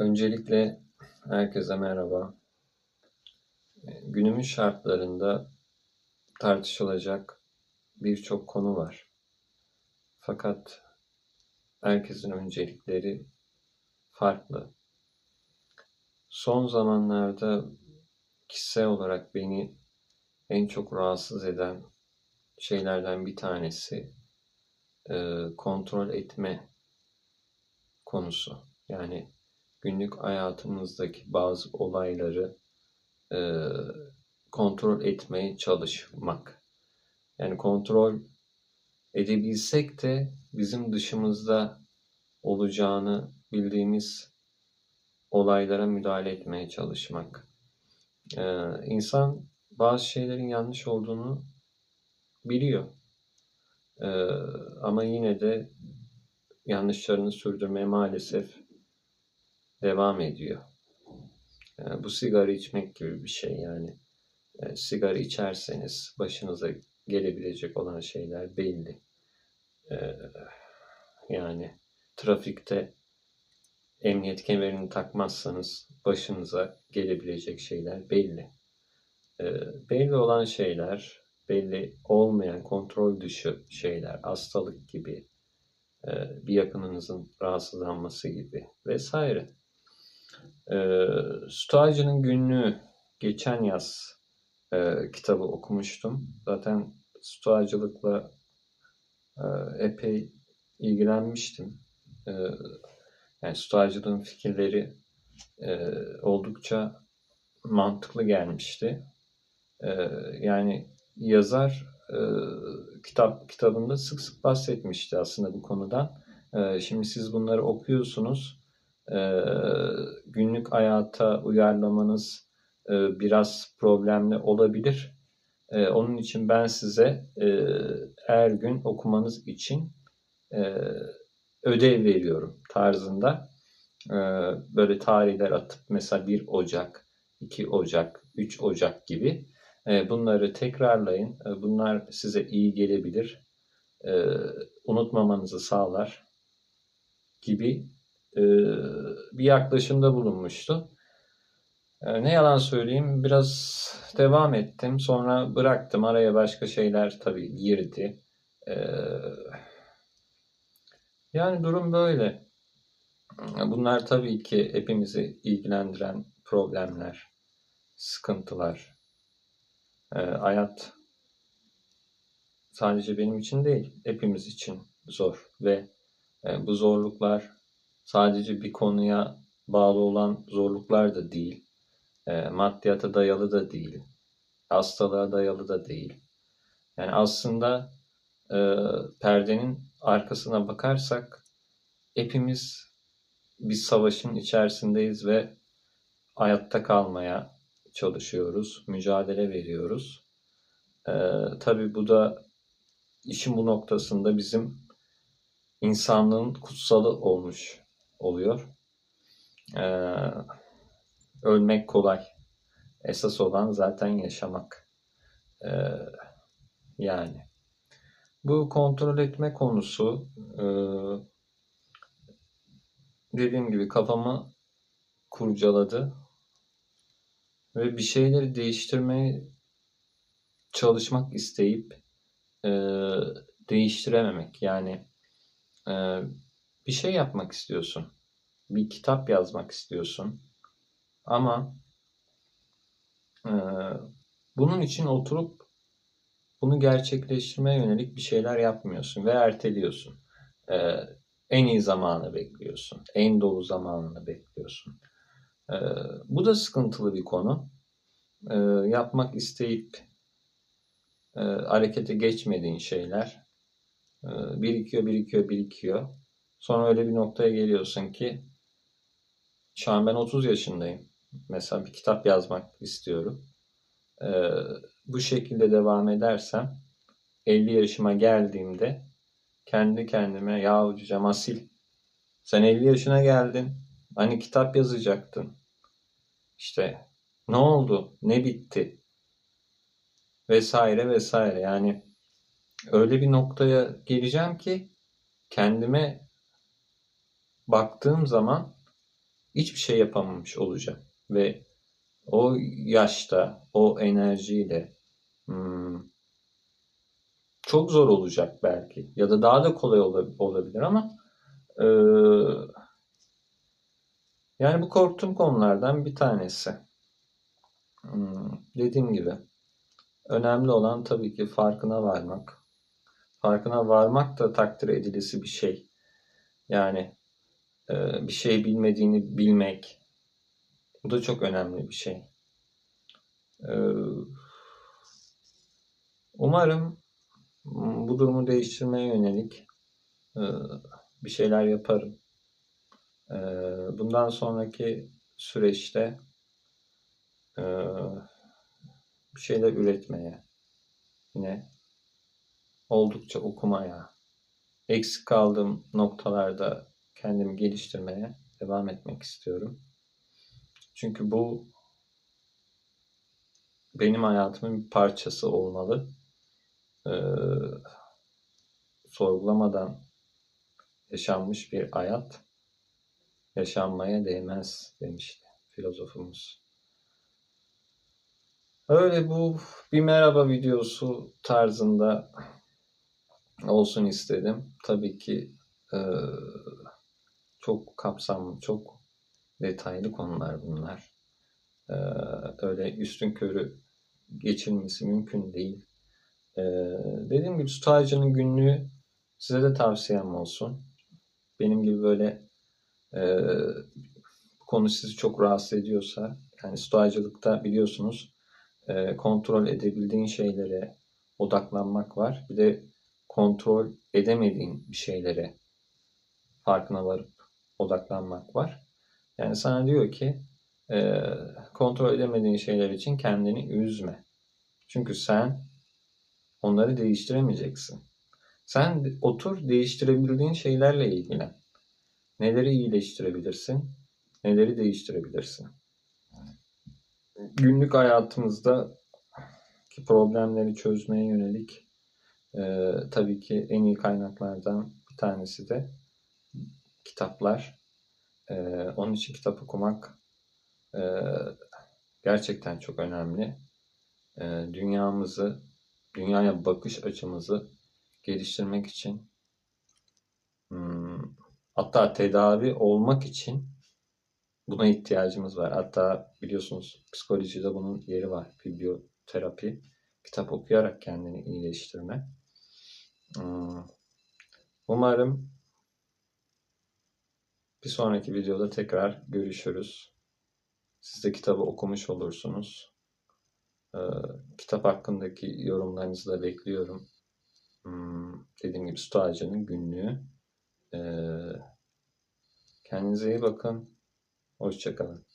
Öncelikle herkese merhaba. Ee, Günümüz şartlarında tartışılacak birçok konu var. Fakat herkesin öncelikleri farklı. Son zamanlarda kişisel olarak beni en çok rahatsız eden şeylerden bir tanesi e, kontrol etme konusu. Yani günlük hayatımızdaki bazı olayları e, kontrol etmeye çalışmak. Yani kontrol edebilsek de bizim dışımızda olacağını bildiğimiz olaylara müdahale etmeye çalışmak. Ee, insan bazı şeylerin yanlış olduğunu biliyor. Ee, ama yine de yanlışlarını sürdürmeye maalesef devam ediyor. Ee, bu sigara içmek gibi bir şey yani. Ee, sigara içerseniz başınıza gelebilecek olan şeyler belli. Ee, yani trafikte emniyet kemerini takmazsanız başınıza gelebilecek şeyler belli. belli olan şeyler, belli olmayan kontrol dışı şeyler, hastalık gibi, e, bir yakınınızın rahatsızlanması gibi vesaire. E, Stoacı'nın günlüğü geçen yaz e, kitabı okumuştum. Zaten Stoacılıkla e, epey ilgilenmiştim. E, yani Stoacılığın fikirleri e, oldukça mantıklı gelmişti. E, yani yazar e, kitap kitabında sık sık bahsetmişti aslında bu konudan. E, şimdi siz bunları okuyorsunuz. E, günlük hayata uyarlamanız e, biraz problemli olabilir. E, onun için ben size e, her gün okumanız için e, ödev veriyorum tarzında. E, böyle tarihler atıp mesela 1 Ocak, 2 Ocak, 3 Ocak gibi e, bunları tekrarlayın. E, bunlar size iyi gelebilir. E, unutmamanızı sağlar gibi bir yaklaşımda bulunmuştu. Ne yalan söyleyeyim biraz devam ettim. Sonra bıraktım. Araya başka şeyler tabii girdi. Yani durum böyle. Bunlar tabii ki hepimizi ilgilendiren problemler, sıkıntılar, e, hayat sadece benim için değil, hepimiz için zor ve e, bu zorluklar sadece bir konuya bağlı olan zorluklar da değil, e, maddiyata dayalı da değil, hastalığa dayalı da değil. Yani aslında e, perdenin arkasına bakarsak hepimiz bir savaşın içerisindeyiz ve hayatta kalmaya, çalışıyoruz, mücadele veriyoruz. Ee, tabii bu da işin bu noktasında bizim insanlığın kutsalı olmuş oluyor. Ee, ölmek kolay. Esas olan zaten yaşamak. Ee, yani. Bu kontrol etme konusu e, dediğim gibi kafamı kurcaladı ve bir şeyleri değiştirmeye çalışmak isteyip e, değiştirememek. Yani e, bir şey yapmak istiyorsun. Bir kitap yazmak istiyorsun. Ama e, bunun için oturup bunu gerçekleştirmeye yönelik bir şeyler yapmıyorsun ve erteliyorsun. E, en iyi zamanı bekliyorsun. En dolu zamanını bekliyorsun. Ee, bu da sıkıntılı bir konu. Ee, yapmak isteyip e, harekete geçmediğin şeyler e, birikiyor, birikiyor, birikiyor. Sonra öyle bir noktaya geliyorsun ki şu an ben 30 yaşındayım. Mesela bir kitap yazmak istiyorum. Ee, bu şekilde devam edersem 50 yaşıma geldiğimde kendi kendime ya hocam asil sen 50 yaşına geldin. Hani kitap yazacaktın. İşte ne oldu? Ne bitti? Vesaire vesaire. Yani öyle bir noktaya geleceğim ki kendime baktığım zaman hiçbir şey yapamamış olacağım. Ve o yaşta, o enerjiyle hmm, çok zor olacak belki. Ya da daha da kolay olabilir ama e, yani bu korktuğum konulardan bir tanesi. Hmm, dediğim gibi önemli olan tabii ki farkına varmak. Farkına varmak da takdir edilisi bir şey. Yani bir şey bilmediğini bilmek. Bu da çok önemli bir şey. E, umarım bu durumu değiştirmeye yönelik e, bir şeyler yaparım. E, bundan sonraki süreçte e, bir şeyler üretmeye, yine oldukça okumaya, eksik kaldığım noktalarda kendimi geliştirmeye devam etmek istiyorum. Çünkü bu benim hayatımın bir parçası olmalı. Ee, sorgulamadan yaşanmış bir hayat yaşanmaya değmez demişti filozofumuz. Öyle bu bir merhaba videosu tarzında olsun istedim. Tabii ki e, çok kapsamlı, çok detaylı konular bunlar. E, öyle üstün körü geçilmesi mümkün değil. E, dediğim gibi Stoacı'nın günlüğü size de tavsiyem olsun. Benim gibi böyle e, konu sizi çok rahatsız ediyorsa yani stoacılıkta biliyorsunuz e, kontrol edebildiğin şeylere odaklanmak var. Bir de kontrol edemediğin bir şeylere farkına varıp odaklanmak var. Yani sana diyor ki e, kontrol edemediğin şeyler için kendini üzme. Çünkü sen onları değiştiremeyeceksin. Sen otur değiştirebildiğin şeylerle ilgilen. Neleri iyileştirebilirsin? Neleri değiştirebilirsin? Günlük hayatımızda ki problemleri çözmeye yönelik e, tabii ki en iyi kaynaklardan bir tanesi de kitaplar. E, onun için kitap okumak e, gerçekten çok önemli. E, dünyamızı, dünyaya bakış açımızı geliştirmek için hmm, hatta tedavi olmak için buna ihtiyacımız var. Hatta biliyorsunuz psikolojide bunun yeri var. Biblioterapi. Kitap okuyarak kendini iyileştirme. Hmm. Umarım bir sonraki videoda tekrar görüşürüz. Siz de kitabı okumuş olursunuz. Ee, kitap hakkındaki yorumlarınızı da bekliyorum. Hmm, dediğim gibi Stoacı'nın günlüğü. Ee, kendinize iyi bakın. Hoşçakalın.